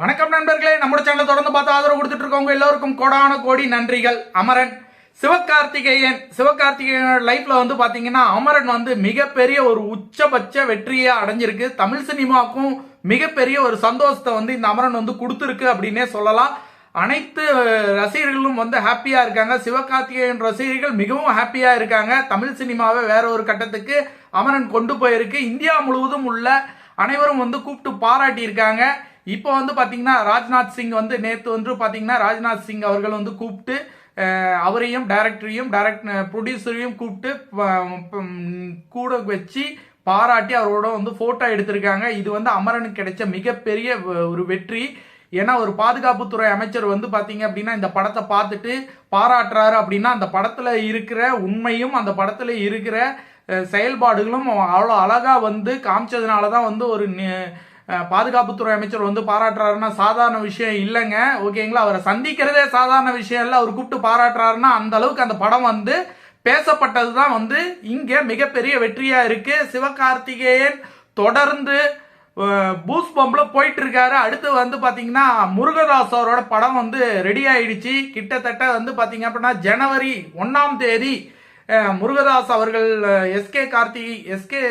வணக்கம் நண்பர்களே நம்ம சேனலை தொடர்ந்து பார்த்து ஆதரவு கொடுத்துட்டு இருக்கவங்க எல்லோருக்கும் கோடான கோடி நன்றிகள். அமரன் சிவகார்த்திகேயன் சிவகார்த்திகேயனோட லைஃப்ல வந்து பாத்தீங்கன்னா அமரன் வந்து மிகப்பெரிய ஒரு உச்சபட்ச வெற்றியை அடைஞ்சிருக்கு. தமிழ் சினிமாவுக்கும் மிகப்பெரிய ஒரு சந்தோஷத்தை வந்து இந்த அமரன் வந்து கொடுத்துருக்கு அப்படின்னே சொல்லலாம். அனைத்து ரசிகர்களும் வந்து ஹாப்பியா இருக்காங்க. சிவகார்த்திகேயன் ரசிகர்கள் மிகவும் ஹாப்பியா இருக்காங்க. தமிழ் சினிமாவை வேற ஒரு கட்டத்துக்கு அமரன் கொண்டு போயிருக்கு. இந்தியா முழுவதும் உள்ள அனைவரும் வந்து கூப்பிட்டு பாராட்டி இருக்காங்க இப்போ வந்து பாத்தீங்கன்னா ராஜ்நாத் சிங் வந்து நேத்து வந்து பாத்தீங்கன்னா ராஜ்நாத் சிங் அவர்கள் வந்து கூப்பிட்டு அவரையும் டைரக்டரையும் டைரக்ட் ப்ரொடியூசரையும் கூப்பிட்டு கூட வச்சு பாராட்டி அவரோட வந்து போட்டோ எடுத்திருக்காங்க. இது வந்து அமரனுக்கு கிடைச்ச மிகப்பெரிய ஒரு வெற்றி. ஏன்னா ஒரு பாதுகாப்புத்துறை அமைச்சர் வந்து பாத்தீங்க அப்படின்னா இந்த படத்தை பார்த்துட்டு பாராட்டுறாரு அப்படின்னா அந்த படத்துல இருக்கிற உண்மையும் அந்த படத்துல இருக்கிற செயல்பாடுகளும் அவ்வளோ அழகா வந்து காமிச்சதுனால தான் வந்து ஒரு பாதுகாப்புத்துறை அமைச்சர் வந்து பாராட்டுறாருன்னா சாதாரண விஷயம் இல்லைங்க. ஓகேங்களா? அவரை சந்திக்கிறதே சாதாரண விஷயம் இல்லை. அவர் கூப்பிட்டு பாராட்டுறாருன்னா அந்த அளவுக்கு அந்த படம் வந்து பேசப்பட்டது தான் வந்து இங்கே மிகப்பெரிய வெற்றியாக இருக்கு. சிவகார்த்திகேயன் தொடர்ந்து பூஸ் பம்பில் போயிட்டு இருக்காரு அடுத்து வந்து பார்த்தீங்கன்னா முருகதாஸ் அவரோட படம் வந்து ரெடி ஆயிடுச்சு. கிட்டத்தட்ட வந்து பார்த்தீங்க அப்படின்னா ஜனவரி ஒன்றாம் தேதி முருகதாஸ் அவர்கள் எஸ்கே கார்த்திகை எஸ்கே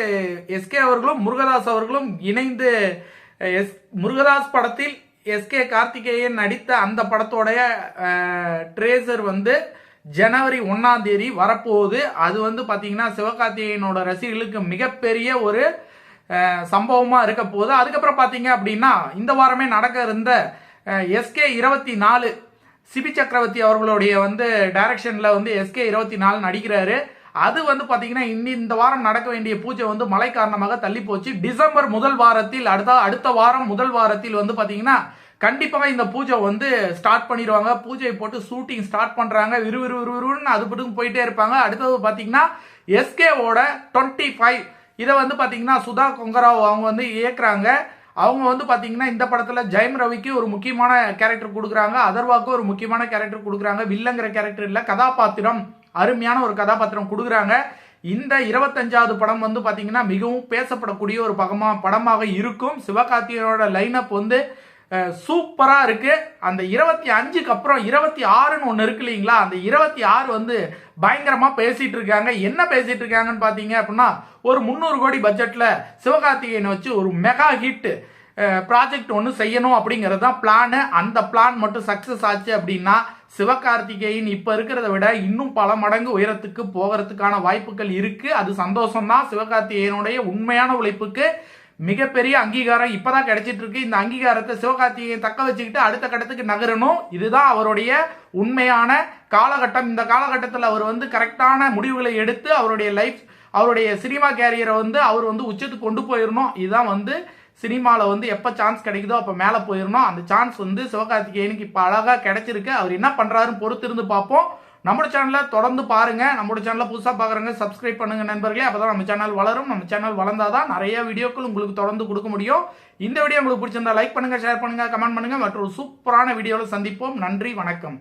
எஸ்கே அவர்களும் முருகதாஸ் அவர்களும் இணைந்து எஸ் முருகதாஸ் படத்தில் எஸ்கே கார்த்திகேயன் நடித்த அந்த படத்தோடைய ட்ரேசர் வந்து ஜனவரி ஒன்னாம் தேதி வரப்போகுது. அது வந்து பார்த்தீங்கன்னா சிவகார்த்திகேயனோட ரசிகர்களுக்கு மிகப்பெரிய ஒரு சம்பவமாக இருக்க போகுது. அதுக்கப்புறம் பார்த்தீங்க அப்படின்னா இந்த வாரமே நடக்க இருந்த எஸ்கே இருபத்தி நாலு சிபி சக்கரவர்த்தி அவர்களுடைய வந்து டைரக்ஷனில் வந்து எஸ்கே இருபத்தி நாலு நடிக்கிறாரு. அது வந்து பார்த்தீங்கன்னா இன்னி இந்த வாரம் நடக்க வேண்டிய பூஜை வந்து மழை காரணமாக தள்ளி போச்சு. டிசம்பர் முதல் வாரத்தில் அடுத்த அடுத்த வாரம் முதல் வாரத்தில் வந்து பார்த்தீங்கன்னா கண்டிப்பாக இந்த பூஜை வந்து ஸ்டார்ட் பண்ணிடுவாங்க. பூஜையை போட்டு ஷூட்டிங் ஸ்டார்ட் பண்ணுறாங்க விறுவிறு விறுவிறுன்னு அது பட்டுக்கும் போயிட்டே இருப்பாங்க. அடுத்தது பார்த்தீங்கன்னா எஸ்கேவோட டுவெண்ட்டி ஃபைவ் இதை வந்து பார்த்தீங்கன்னா சுதா கொங்கராவ் அவங்க வந்து இயக்குறாங்க. அவங்க வந்து பார்த்தீங்கன்னா இந்த படத்தில் ஜெயம் ரவிக்கு ஒரு முக்கியமான கேரக்டர் கொடுக்குறாங்க அதர்வாக்கு ஒரு முக்கியமான கேரக்டர் கொடுக்குறாங்க வில்லங்கிற கேரக்டர் இல்லை கதாபாத்திரம் அருமையான ஒரு கதாபாத்திரம் கொடுக்குறாங்க. இந்த இருபத்தஞ்சாவது படம் வந்து பார்த்தீங்கன்னா மிகவும் பேசப்படக்கூடிய ஒரு பகமாக படமாக இருக்கும். சிவகார்த்திகேயனோட லைனப் வந்து சூப்பராக இருக்குது அந்த இருபத்தி அஞ்சுக்கு அப்புறம் இருபத்தி ஆறுன்னு ஒன்று இருக்கு இல்லைங்களா? அந்த இருபத்தி ஆறு வந்து பயங்கரமாக பேசிகிட்டு இருக்காங்க. என்ன பேசிகிட்டு இருக்காங்கன்னு பார்த்தீங்க அப்படின்னா ஒரு முந்நூறு கோடி பட்ஜெட்டில் சிவகார்த்திகேயனை வச்சு ஒரு மெகா ஹிட்டு ப்ராஜெக்ட் ஒன்று செய்யணும் அப்படிங்கிறது தான் பிளானு அந்த பிளான் மட்டும் சக்ஸஸ் ஆச்சு அப்படின்னா சிவகார்த்திகேயன் இப்போ இருக்கிறத விட இன்னும் பல மடங்கு உயரத்துக்கு போகிறதுக்கான வாய்ப்புகள் இருக்குது அது சந்தோஷம் தான் சிவகார்த்திகேயனுடைய உண்மையான உழைப்புக்கு மிகப்பெரிய அங்கீகாரம் இப்பதான் கிடைச்சிட்டு இருக்கு இந்த அங்கீகாரத்தை சிவகார்த்திகேயன் தக்க வச்சுக்கிட்டு அடுத்த கட்டத்துக்கு நகரணும். இதுதான் அவருடைய உண்மையான காலகட்டம். இந்த காலகட்டத்தில் அவர் வந்து கரெக்டான முடிவுகளை எடுத்து அவருடைய லைஃப் அவருடைய சினிமா கேரியரை வந்து அவர் வந்து உச்சத்துக்கு கொண்டு போயிடணும் இதுதான் வந்து சினிமாவில் வந்து எப்போ சான்ஸ் கிடைக்குதோ அப்போ மேலே போயிடணும் அந்த சான்ஸ் வந்து சிவகார்த்திகேயனுக்கு இப்போ அழகாக கிடைச்சிருக்கு. அவர் என்ன பண்ணுறாருன்னு பொறுத்து இருந்து பார்ப்போம். நம்மளோட சேனலை தொடர்ந்து பாருங்க. நம்மளோட சேனலை புதுசாக பார்க்குறவங்க சப்ஸ்கிரைப் பண்ணுங்க நண்பர்களே. அப்பதான் நம்ம சேனல் வளரும். நம்ம சேனல் வளர்ந்தால் தான் நிறைய வீடியோக்கள் உங்களுக்கு தொடர்ந்து கொடுக்க முடியும். இந்த வீடியோ உங்களுக்கு பிடிச்சிருந்தா லைக் பண்ணுங்கள் ஷேர் பண்ணுங்க கமெண்ட் பண்ணுங்கள் மற்றும் ஒரு சூப்பரான வீடியோவில் சந்திப்போம். நன்றி வணக்கம்.